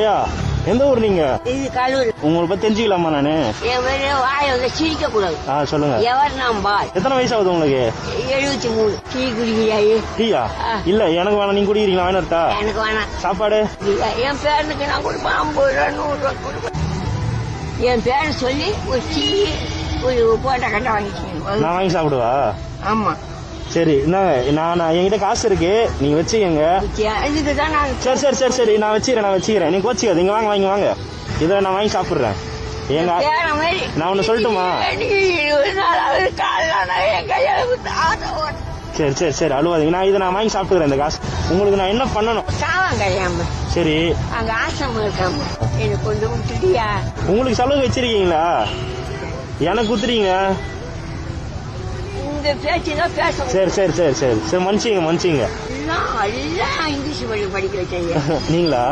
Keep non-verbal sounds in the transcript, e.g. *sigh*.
ஐயா எந்த ஊர் நீங்க? இது கல்லூரி. உங்களை பத்தி தெரிஞ்சுக்கலாமா நானு? என் பேரு வாயை வந்து சிரிக்க கூடாது ஆ சொல்லுங்க. எவர் நாம் பால் எத்தனை வயசு ஆகுது உங்களுக்கு? எழுபத்தி மூணு. டீ குடிக்கிறாயே டீயா. இல்ல எனக்கு வேணாம். நீங்க குடிக்கிறீங்களா? வேணாட்டா எனக்கு வேணாம். சாப்பாடு? என் பேரனுக்கு நான் கொடுப்பேன். ஐம்பது ரூபா நூறு ரூபா கொடுப்பேன். என் பேரை சொல்லி ஒரு டீ ஒரு போட்டா கண்டா வாங்கிட்டீங்க நான் வாங்கி சாப்பிடுவா? ஆமா. சரி இந்தாங்க நான் நான் என்கிட்ட காசு இருக்கு. நீங்க வச்சுக்கங்க. சரி சரி சரி சரி நான் வச்சுக்கிறேன் நான் வச்சுக்கிறேன். நீங்க கோச்சிக்காது இங்க வாங்க வாங்க வாங்க. இதை நான் வாங்கி சாப்பிடுறேன். மாதிரி நான் ஒண்ணு சொல்லட்டுமா? சரி சரி சரி அழுவாதீங்க. நான் இதை நான் வாங்கி சாப்பிட்டுக்கிறேன் இந்த காசு. உங்களுக்கு நான் என்ன பண்ணணும்? சரி. அங்க ஆசிரமம் இருக்காம எனக்கு கொண்டு விட்டுட்டியா? உங்களுக்கு செலவு வச்சிருக்கீங்களா? எனக்கு குத்துறீங்க இந்த பேச சரி சரி சரி சரி. சரி மன்னிச்சிங்க மன்னிச்சிங்க. எல்லாம் எல்லாம் இங்கிலீஷ் வழி படிக்க வச்சீங்க *laughs* நீங்களா?